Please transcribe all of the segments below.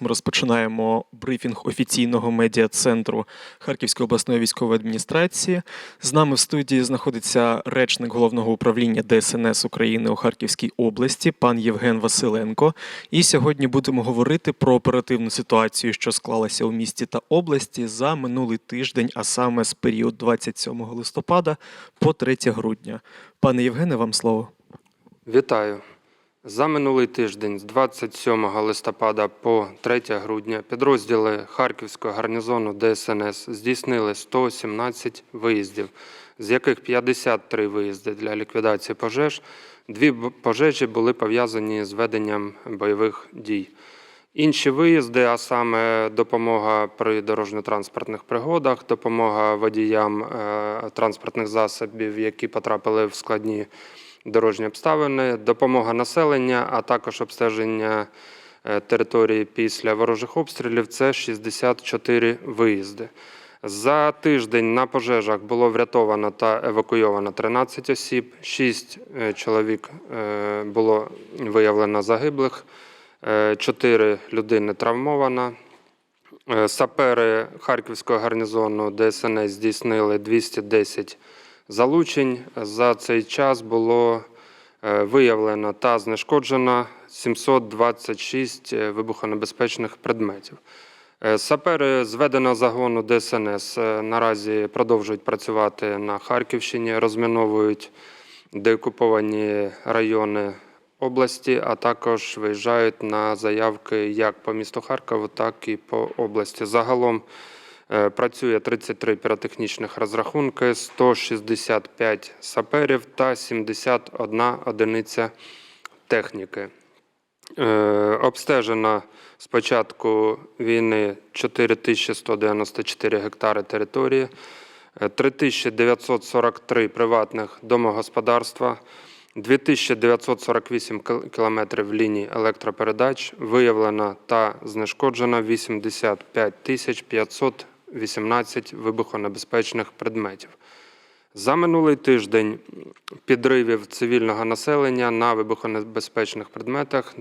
Ми розпочинаємо брифінг офіційного медіа-центру Харківської обласної військової адміністрації. З нами в студії знаходиться речник головного управління ДСНС України у Харківській області, пан Євген Василенко. І сьогодні будемо говорити про оперативну ситуацію, що склалася у місті та області за минулий тиждень, а саме з період 27 листопада по 3 грудня. Пане Євгене, вам слово. Вітаю. За минулий тиждень з 27 листопада по 3 грудня підрозділи Харківського гарнізону ДСНС здійснили 117 виїздів, з яких 53 виїзди для ліквідації пожеж. Дві пожежі були пов'язані з веденням бойових дій. Інші виїзди, а саме допомога при дорожньо-транспортних пригодах, допомога водіям е, транспортних засобів, які потрапили в складні дорожні обставини, допомога населення, а також обстеження е, території після ворожих обстрілів це 64 виїзди. За тиждень на пожежах було врятовано та евакуйовано 13 осіб, 6 чоловік е, було виявлено загиблих, 4 людини травмовано. Е, Сапери Харківського гарнізону ДСНС здійснили 210 залучень. За цей час було е, виявлено та знешкоджено 726 вибухонебезпечних предметів. Е, Сапери зведеного загону ДСНС е, наразі продовжують працювати на Харківщині, розміновують деокуповані райони області, а також виїжджають на заявки як по місту Харкову, так і по області. Загалом е, Е, працює 33 піротехнічних розрахунки, 165 саперів та 71 одиниця техніки. Е, Обстежено з початку війни 4194 гектари території, е, 3943 приватних домогосподарства, 2948 кілометрів ліній електропередач, виявлено та знешкоджено 85 500 18 вибухонебезпечних предметів. За минулий тиждень підривів цивільного населення на вибухонебезпечних предметах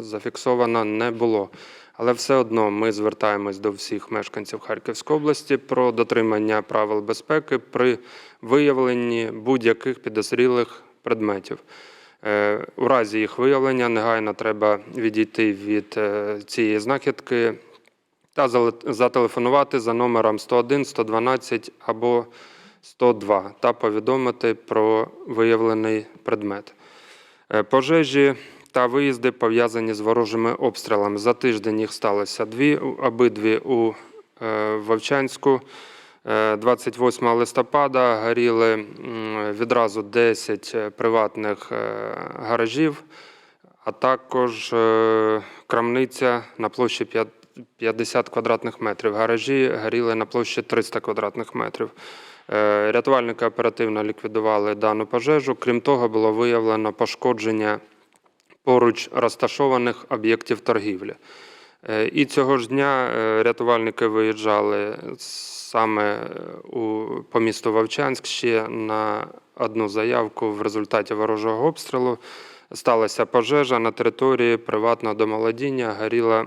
зафіксовано не було. Але все одно ми звертаємось до всіх мешканців Харківської області про дотримання правил безпеки при виявленні будь-яких підозрілих предметів. Е, у разі їх виявлення негайно треба відійти від е, цієї знахідки та зателефонувати за номером 101, 112 або 102 та повідомити про виявлений предмет. Е, Пожежі та виїзди пов'язані з ворожими обстрілами. За тиждень їх сталося дві, обидві у е, Вовчанську. Е, 28 листопада горіли відразу 10 е, приватних е, гаражів, а також е, крамниця на площі п'ят- 50 квадратних метрів. Гаражі горіли на площі 300 квадратних метрів. Е, Рятувальники оперативно ліквідували дану пожежу. Крім того, було виявлено пошкодження поруч розташованих об'єктів торгівлі. Е, І цього ж дня е, рятувальники виїжджали саме у, по місту Вовчанськ ще на одну заявку в результаті ворожого обстрілу. Сталася пожежа на території приватного домолодіння, горіла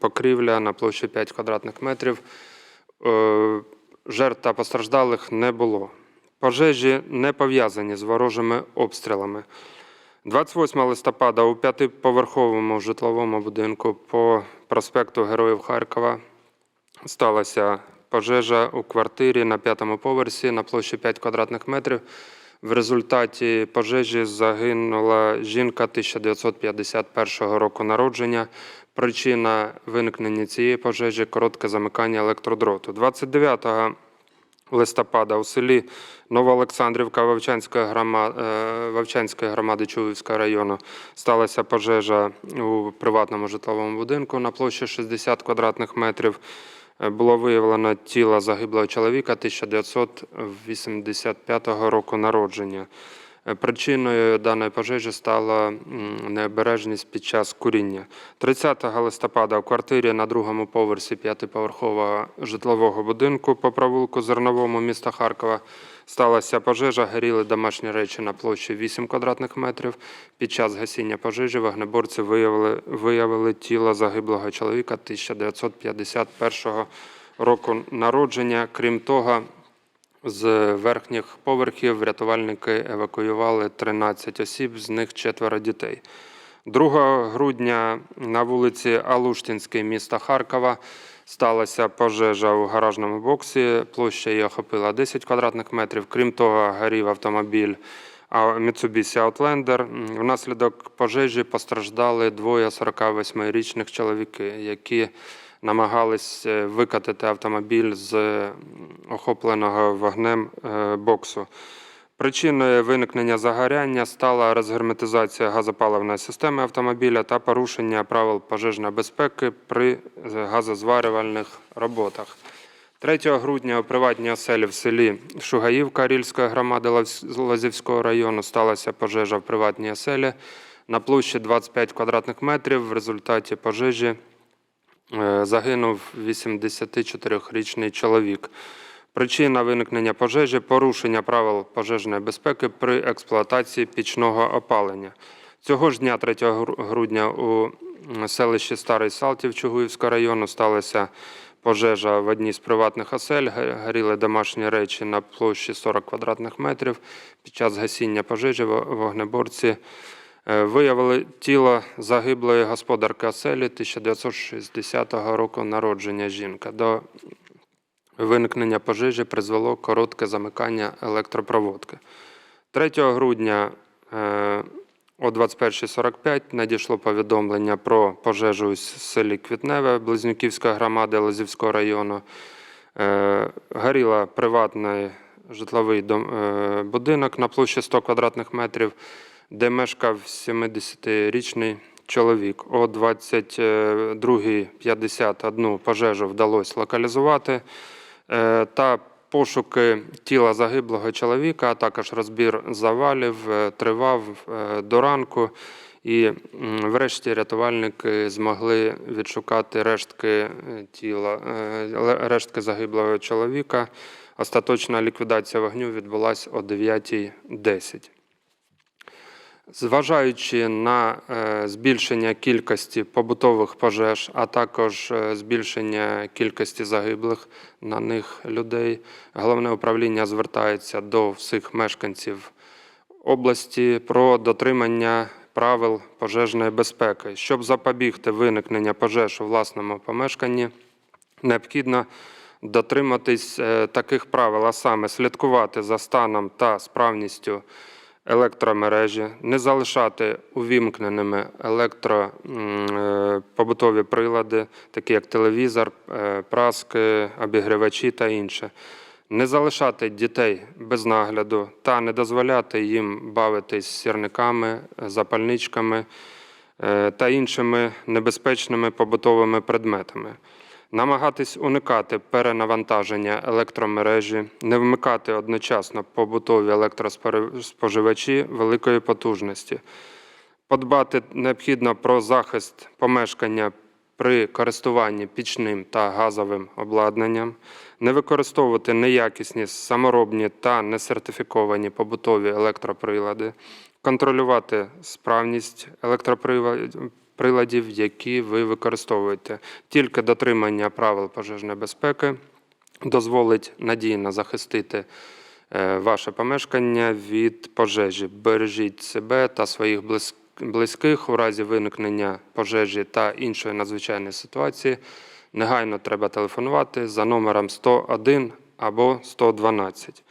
покрівля на площі 5 квадратних метрів. Е, Жертв та постраждалих не було. Пожежі не пов'язані з ворожими обстрілами. 28 листопада у п'ятиповерховому житловому будинку по проспекту Героїв Харкова сталася пожежа у квартирі на п'ятому поверсі на площі 5 квадратних метрів. В результаті пожежі загинула жінка 1951 року народження. Причина виникнення цієї пожежі коротке замикання електродроту. 29 листопада у селі Новоолександрівка Вовчанської громади, Вовчанської громади Чуївського району сталася пожежа у приватному житловому будинку на площі 60 квадратних метрів. Е, Було виявлено тіло загиблого чоловіка 1985 року народження. Е, Причиною даної пожежі стала необережність під час куріння. 30 листопада в квартирі на другому поверсі п'ятиповерхового житлового будинку по провулку Зерновому міста Харкова сталася пожежа. Горіли домашні речі на площі 8 квадратних метрів. Під час гасіння пожежі вогнеборці виявили, виявили тіло загиблого чоловіка 1951 року народження. Крім того, з верхніх поверхів рятувальники евакуювали 13 осіб, з них четверо дітей. 2 грудня на вулиці Алуштинській міста Харкова сталася пожежа у гаражному боксі. Площа її охопила 10 квадратних метрів. Крім того, горів автомобіль Mitsubishi Outlander. Внаслідок пожежі постраждали двоє 48-річних чоловіки, які намагались е, викатити автомобіль з охопленого вогнем е, боксу. Причиною виникнення загоряння стала розгерметизація газопаливної системи автомобіля та порушення правил пожежної безпеки при е, газозварювальних роботах. 3 грудня у приватній оселі в селі Шугаївка Рільської громади Лозівського району сталася пожежа в приватній оселі на площі 25 квадратних метрів. В результаті пожежі загинув 84-річний чоловік. Причина виникнення пожежі порушення правил пожежної безпеки при експлуатації пічного опалення. Цього ж дня, 3 грудня, у селищі Старий Салтів Чугуївського району сталася пожежа в одній з приватних осель. Горіли домашні речі на площі 40 квадратних метрів. Під час гасіння пожежі во- вогнеборці е, виявили тіло загиблої господарки оселі 1960 року народження жінка. До виникнення пожежі призвело коротке замикання електропроводки. 3 грудня е, о 21.45 надійшло повідомлення про пожежу у селі Квітневе Близнюківської громади Лозівського району. Е, Горіла приватний житловий е, будинок на площі 100 квадратних метрів, де мешкав 70-річний чоловік. О 22.51 пожежу вдалося локалізувати е, та пошуки тіла загиблого чоловіка, а також розбір завалів е, тривав е, до ранку. І врешті рятувальники змогли відшукати рештки тіла, рештки загиблого чоловіка. Остаточна ліквідація вогню відбулася о 9.10. Зважаючи на е, збільшення кількості побутових пожеж, а також е, збільшення кількості загиблих на них людей, головне управління звертається до всіх мешканців області про дотримання правил пожежної безпеки. Щоб запобігти виникнення пожеж у власному помешканні, необхідно дотриматись е, таких правил, а саме слідкувати за станом та справністю електромережі, не залишати увімкненими електропобутові прилади, такі як телевізор, е, праски, обігрівачі та інше. Не залишати дітей без нагляду та не дозволяти їм бавитись сірниками, запальничками е, та іншими небезпечними побутовими предметами. Намагатись уникати перенавантаження електромережі, не вмикати одночасно побутові електроспоживачі великої потужності. Подбати необхідно про захист помешкання при користуванні пічним та газовим обладнанням, не використовувати неякісні, саморобні та несертифіковані побутові електроприлади, контролювати справність електроприладів, які ви використовуєте. Тільки дотримання правил пожежної безпеки дозволить надійно захистити е, ваше помешкання від пожежі. Бережіть себе та своїх близьких у разі виникнення пожежі та іншої надзвичайної ситуації. Негайно треба телефонувати за номером 101 або 112.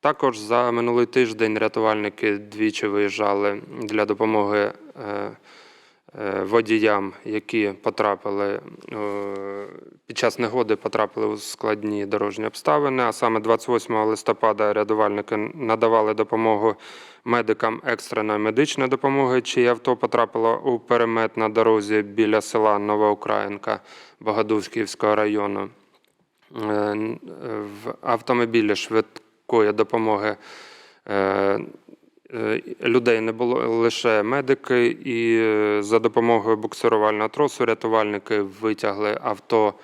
Також за минулий тиждень рятувальники двічі виїжджали для допомоги е, водіям, які потрапили е, під час негоди потрапили у складні дорожні обставини. А саме 28 листопада рятувальники надавали допомогу медикам екстреної медичної допомоги, чиє авто потрапило у перемет на дорозі біля села Новоукраїнка Богодувськівського району. Е, В автомобілі швидкої допомоги е, Е, Людей не було лише медики, і е, за допомогою буксирувального тросу рятувальники витягли авто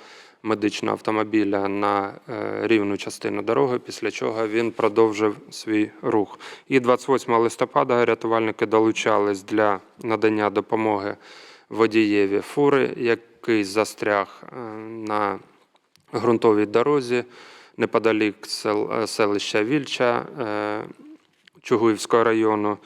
медичного автомобіля на е, рівну частину дороги, після чого він продовжив свій рух. І 28 листопада рятувальники долучались для надання допомоги водієві фури, який застряг е, на ґрунтовій дорозі неподалік сел- е, селища Вільча е, Чугуївського району.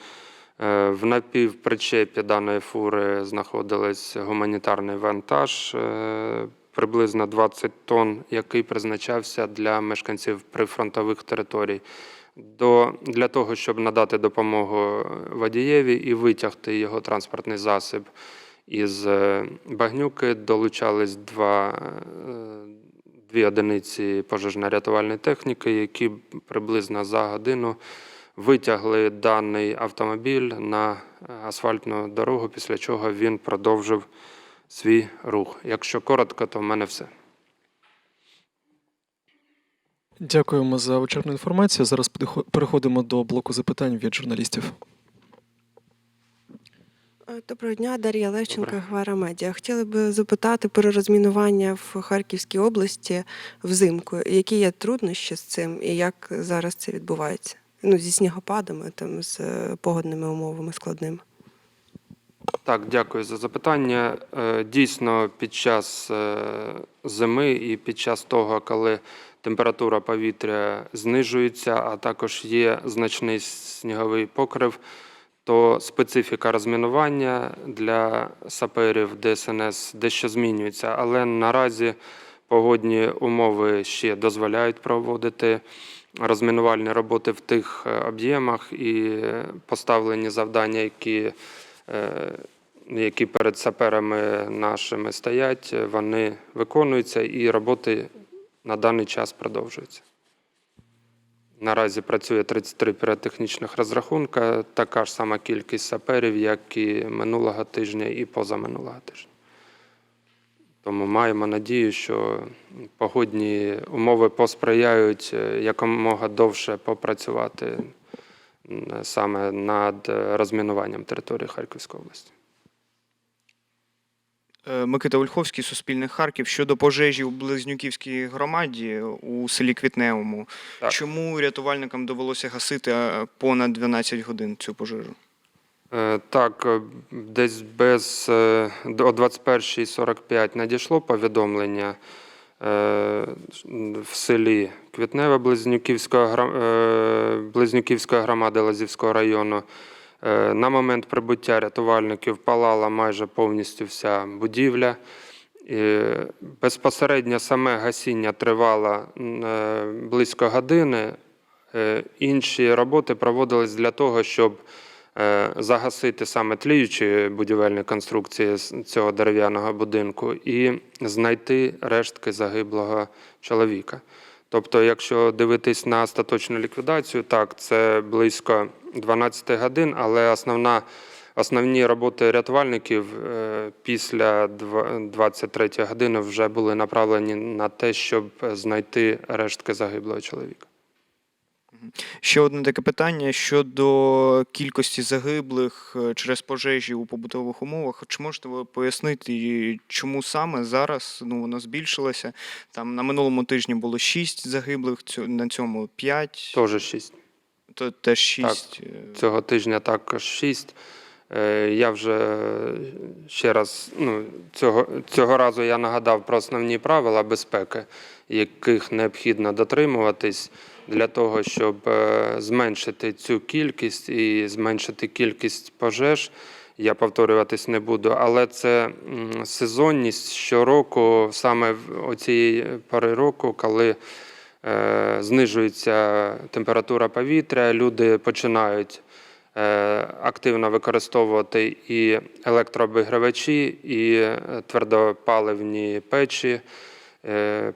Е, В напівпричепі даної фури знаходились гуманітарний вантаж е, приблизно 20 тонн, який призначався для мешканців прифронтових територій. До, для того, щоб надати допомогу водієві і витягти його транспортний засіб із е, багнюки, долучались два, дві одиниці пожежно-рятувальної техніки, які приблизно за годину витягли даний автомобіль на е, асфальтну дорогу, після чого він продовжив свій рух. Якщо коротко, то в мене все. Дякуємо за вичерпну інформацію. Зараз переходимо до блоку запитань від журналістів. Е, Доброго дня, Дар'я Лещенко, Добре. Гвара Медіа. Хотіли б запитати про розмінування в Харківській області взимку. Які є труднощі з цим і як зараз це відбувається? Ну, зі снігопадами, там, з е, погодними умовами складними. Так, дякую за запитання. Е, Дійсно, під час е, зими і під час того, коли температура повітря знижується, а також є значний сніговий покрив, то специфіка розмінування для саперів ДСНС дещо змінюється. Але наразі погодні умови ще дозволяють проводити розмінувальні роботи в тих е, об'ємах і поставлені завдання, які е, які перед саперами нашими стоять, вони виконуються і роботи на даний час продовжуються. Наразі працює 33 піротехнічних розрахунка, така ж сама кількість саперів, як і минулого тижня і позаминулого тижня. Тому маємо надію, що погодні умови посприяють е, якомога довше попрацювати саме над розмінуванням території Харківської області. Е, Микита Ольховський, Суспільне Харків. Щодо пожежі у Близнюківській громаді у селі Квітневому. Так. Чому рятувальникам довелося гасити е, понад 12 годин цю пожежу? Е, Так, е, десь без е, до 21.45 надійшло повідомлення в селі Квітневе Близнюківської громади Лазівського району. На момент прибуття рятувальників палала майже повністю вся будівля. І Безпосередньо саме гасіння тривало близько години. Інші роботи проводились для того, щоб загасити саме тліючі будівельні конструкції цього дерев'яного будинку і знайти рештки загиблого чоловіка. Тобто, якщо дивитись на остаточну ліквідацію, так, це близько 12 годин, але основна, основні роботи рятувальників е, після 23 години вже були направлені на те, щоб знайти рештки загиблого чоловіка. Ще одне таке питання щодо кількості загиблих е, через пожежі у побутових умовах. Чи можете ви пояснити, чому саме зараз ну, воно збільшилося? Там на минулому тижні було 6 загиблих, на цьому 5, Теж шість. то теж 6. Цього тижня також шість. Е, Я вже ще раз, ну, цього, цього разу я нагадав про основні правила безпеки, яких необхідно дотримуватись для того, щоб е, зменшити цю кількість і зменшити кількість пожеж. Я повторюватись не буду, але це сезонність щороку, саме в оцієї пори року, коли е, знижується температура повітря, люди починають е, активно використовувати і електрообігрівачі, і е, твердопаливні печі,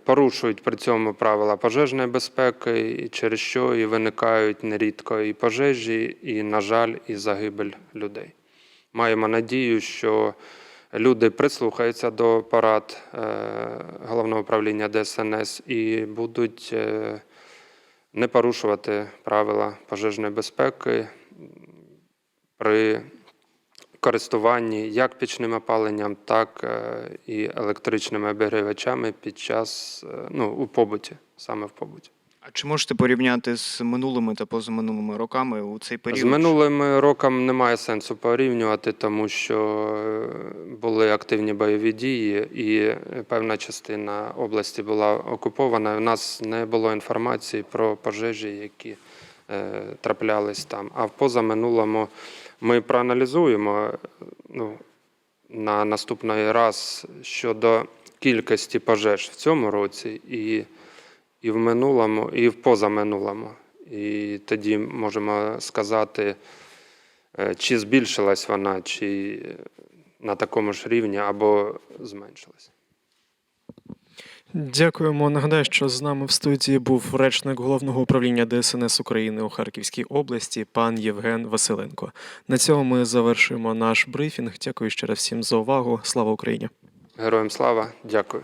порушують при цьому правила пожежної безпеки, через що і виникають нерідко і пожежі, і, на жаль, і загибель людей. Маємо надію, що люди прислухаються до порад е, головного управління ДСНС і будуть е, не порушувати правила пожежної безпеки, при користуванні як пічним опаленням, так е, і електричними обігрівачами під час е, ну, у побуті, саме в побуті. А чи можете порівняти з минулими та позаминулими роками у цей період? З минулими роками немає сенсу порівнювати, тому що е, були активні бойові дії, і певна частина області була окупована. У нас не було інформації про пожежі, які е, траплялись там. А в позаминулому ми проаналізуємо е, ну, на наступний раз щодо кількості пожеж в цьому році і, і в минулому, і в позаминулому. І тоді можемо сказати, е, чи збільшилась вона, чи на такому ж рівні, або зменшилась. Дякуємо. Нагадаю, що з нами в студії був речник головного управління ДСНС України у Харківській області, пан Євген Василенко. На цьому ми завершуємо наш брифінг. Дякую ще раз всім за увагу. Слава Україні! Героям слава, дякую.